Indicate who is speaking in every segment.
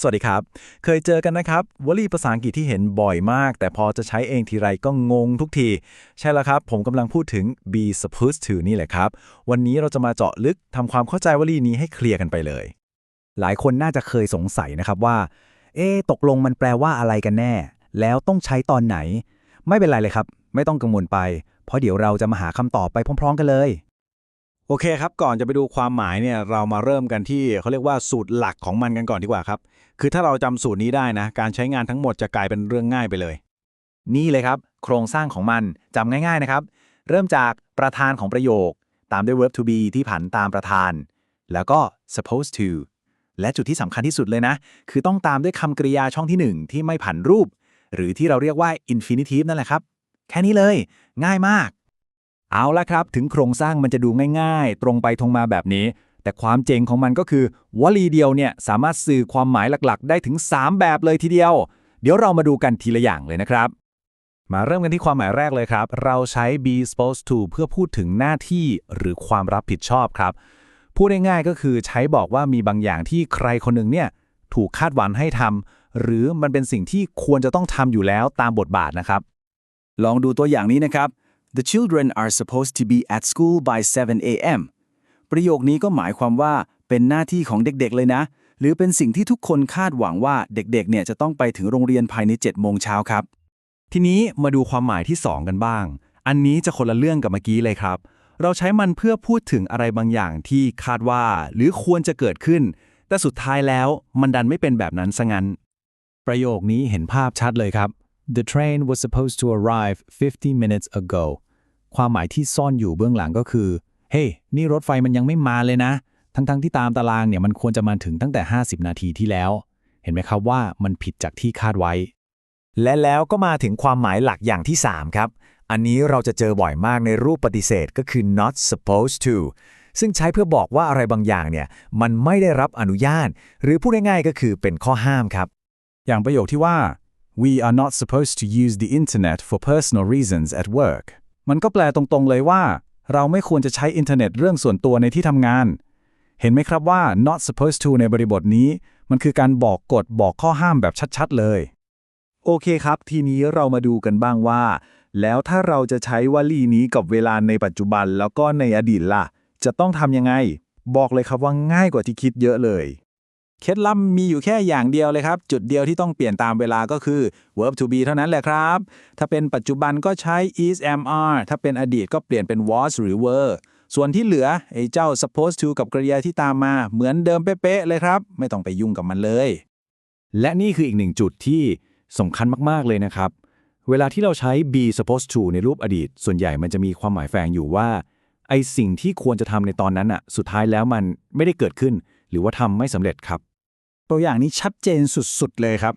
Speaker 1: สวัสดีครับ เคยเจอกันนะครับ วลีภาษาอังกฤษที่เห็นบ่อยมาก แต่พอจะใช้เองทีไรก็งงทุกที ใช่แล้วครับ ผมกำลังพูดถึง be supposed to นี่แหละครับ วันนี้เราจะมาเจาะลึกทำความเข้าใจวลีนี้ให้เคลียร์กันไปเลย
Speaker 2: หลายคนน่าจะเคยสงสัยนะครับว่า เอ๊ตกลงมันแปลว่าอะไรกันแน่ แล้วต้องใช้ตอนไหน ไม่เป็นไรเลยครับ ไม่ต้องกังวลไป เพราะเดี๋ยวเราจะมาหาคำตอบไปพร้อม ๆ กันเลย
Speaker 1: โอเคครับ ก่อนจะไปดูความหมายเนี่ยเรามาเริ่มกันที่เขาเรียกว่าสูตรหลักของมันกันก่อนดีกว่าครับ คือถ้าเราจำสูตรนี้ได้นะ การใช้งานทั้งหมดจะกลายเป็นเรื่องง่ายไปเลย
Speaker 2: นี่เลยครับ โครงสร้างของมันจำง่าย ๆนะครับ เริ่มจากประธานของประโยค ตามด้วย verb to be ที่ผันตามประธาน แล้วก็ supposed to และจุดที่สำคัญที่สุดเลยนะ คือต้องตามด้วยคำกริยาช่องที่หนึ่งที่ไม่ผันรูป หรือที่เราเรียกว่า infinitive นั่นแหละครับ แค่นี้เลย ง่ายมาก เอาละครับ ถึงโครงสร้างมันจะดูง่ายๆ ตรงไปตรงมาแบบนี้ แต่ความเจ๋งของมันก็คือ วลีเดียวเนี่ยสามารถสื่อความหมายหลักๆ ได้ถึง 3 แบบเลยทีเดียว เดี๋ยวเรามาดูกันทีละอย่างเลยนะครับ
Speaker 1: มาเริ่มกันที่ความหมายแรกเลยครับ เราใช้ be supposed to เพื่อพูดถึงหน้าที่หรือความรับผิดชอบครับ พูดง่ายๆก็คือใช้บอกว่ามีบางอย่างที่ใครคนหนึ่งเนี่ยถูกคาดหวังให้ทำหรือมันเป็นสิ่งที่ควรจะต้องทำอยู่แล้วตามบทบาทนะครับ
Speaker 2: ลองดูตัวอย่างนี้นะครับ The children are supposed to be at school by 7 a.m. ประโยคนี้ก็หมายความว่าเป็นหน้าที่ของเด็กๆ เลยนะ หรือเป็นสิ่งที่ทุกคนคาดหวังว่าเด็กๆ เนี่ยจะต้องไปถึงโรงเรียนภายใน 7 โมงเช้าครับ
Speaker 1: ทีนี้มาดูความหมายที่ 2 กันบ้าง อันนี้จะคนละเรื่องกับเมื่อกี้เลยครับ เราใช้มันเพื่อพูดถึงอะไรบางอย่างที่คาดว่า หรือควรจะเกิดขึ้น แต่สุดท้ายแล้วมันดันไม่เป็นแบบนั้นซะงั้น ประโยคนี้เห็นภาพชัดเลยครับ The train was supposed to arrive 50 minutes ago ความหมายที่ซ่อนอยู่เบื้องหลังก็คือ เฮ้ hey, นี่รถไฟมันยังไม่มาเลยนะ ทั้งๆทที่ตามตารางเนี่ยมันควรจะมาถึงตั้งแต่ 50 นาทีที่แล้ว เห็นไหมครับว่ามันผิดจากที่คาดไว้
Speaker 3: และแล้วก็มาถึงความหมายหลักอย่างที่ 3 ครับ อันนี้เราจะเจอบ่อยมากในรูปปฏิเสธก็คือ not supposed to ซึ่งใช้เพื่อบอกว่าอะไรบางอย่างเนี่ยมันไม่ได้รับอนุญาต หรือพูดง่ายๆก็คือเป็นข้อห้ามครับ
Speaker 1: อย่างประโยคที่ว่า we are not supposed to use the internet for personal reasons at work มันก็แปลตรงๆเลยว่า เราไม่ควรจะใช้อินเทอร์เน็ตเรื่องส่วนตัวในที่ทำงาน เห็นไหมครับว่า not supposed to ในบริบทนี้ มันคือการบอกกฎบอกข้อห้ามแบบชัดๆ เลย
Speaker 4: โอเคครับ ทีนี้เรามาดูกันบ้างว่า แล้วถ้าเราจะใช้วลีนี้กับเวลาในปัจจุบันแล้วก็ในอดีตล่ะ จะต้องทำยังไง บอกเลยครับว่าง่ายกว่าที่คิดเยอะเลย
Speaker 1: เคล็ดลับมีอยู่แค่อย่างเดียวเลยครับ จุดเดียวที่ต้องเปลี่ยนตามเวลาก็คือ verb to be เท่านั้นแหละครับ ถ้าเป็นปัจจุบันก็ใช้ is am are ถ้าเป็นอดีตก็เปลี่ยนเป็น was หรือ were ส่วนที่เหลือไอ้เจ้า supposed to กับกริยาที่ตามมาเหมือนเดิมเป๊ะๆเลยครับ ไม่ต้องไปยุ่งกับมันเลย และนี่คืออีกหนึ่งจุดที่สำคัญมากๆเลยนะครับ เวลาที่เราใช้ be supposed to ในรูปอดีต ส่วนใหญ่มันจะมีความหมายแฝงอยู่ว่าไอสิ่งที่ควรจะทำในตอนนั้นอะสุดท้ายแล้วมันไม่ได้เกิดขึ้น หรือว่าทำไม่สำเร็จครับ
Speaker 2: ตัวอย่างนี้ชัดเจนสุดๆเลยครับ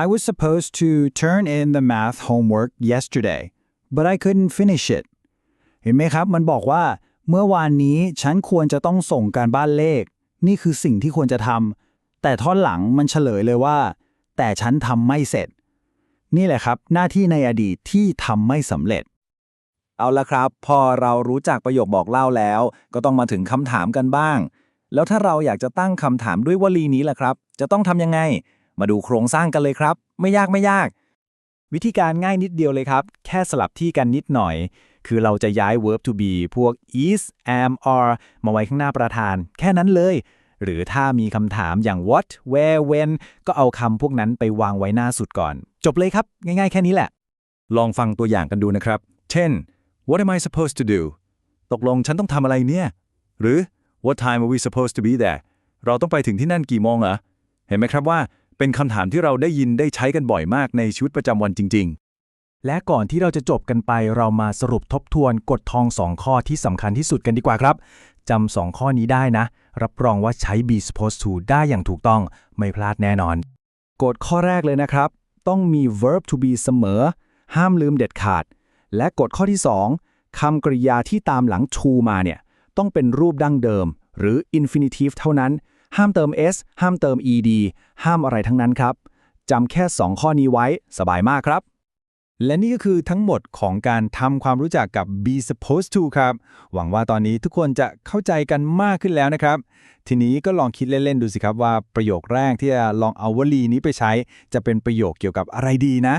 Speaker 2: I was supposed to turn in the math homework yesterday but I couldn't finish it เห็นไหมครับ มันบอกว่า เมื่อวานนี้ฉันควรจะต้องส่งการบ้านเลข นี่คือสิ่งที่ควรจะทำแต่ท่อนหลังมันเฉลยเลยว่า แต่ฉันทำไม่เสร็จ นี่แหละครับ หน้าที่ในอดีตที่ทำไม่สำเร็จ
Speaker 4: เอาละครับ พอเรารู้จักประโยคบอกเล่าแล้ว ก็ต้องมาถึงคำถามกันบ้าง แล้วถ้าเราอยากจะตั้งคำถามด้วยวลีนี้ล่ะครับ จะต้องทำยังไง มาดูโครงสร้างกันเลยครับ ไม่ยากไม่ยาก
Speaker 1: วิธีการง่ายนิดเดียวเลยครับ แค่สลับที่กันนิดหน่อย คือเราจะย้าย verb to be พวก is am are มาไว้ข้างหน้าประธาน แค่นั้นเลย หรือถ้ามีคำถามอย่าง what where when ก็เอาคำพวกนั้นไปวางไว้หน้าสุดก่อน จบเลยครับ ง่ายๆ แค่นี้แหละ ลองฟังตัวอย่างกันดูนะครับ เช่น what am I supposed to do ตกลงฉันต้องทำอะไรเนี่ย หรือ what time are we supposed to be there เราต้องไปถึงที่นั่นกี่โมงเหรอเห็นไหมครับว่าเป็นคำถามที่เราได้ยินได้ใช้กันบ่อยมากในชีวิตประจำวันจริง ๆ และก่อนที่เราจะจบกันไปเรามาสรุปทบทวนกฎทอง 2 ข้อที่สำคัญที่สุดกันดีกว่าครับจำสองข้อนี้ได้นะ รับรองว่าใช้ be supposed to ได้อย่างถูกต้องไม่พลาดแน่นอน กฎข้อแรกเลยนะครับ ต้องมี verb to be เสมอ ห้ามลืมเด็ดขาด และกฎข้อที่ 2คำกริยาที่ตามหลัง to มาเนี่ย ต้องเป็นรูปดั้งเดิม หรือ infinitive เท่านั้น ห้ามเติม s ห้ามเติม ed ห้ามอะไรทั้งนั้นครับจำแค่ 2 ข้อนี้ไว้สบายมากครับ และนี่ก็คือทั้งหมดของการทำความรู้จักกับ be supposed to ครับ หวังว่าตอนนี้ทุกคนจะเข้าใจกันมากขึ้นแล้วนะครับ ทีนี้ก็ลองคิดเล่น ๆ ดูสิครับว่าประโยคแรกที่จะลองเอาวลีนี้ไปใช้ จะเป็นประโยคเกี่ยวกับอะไรดีนะ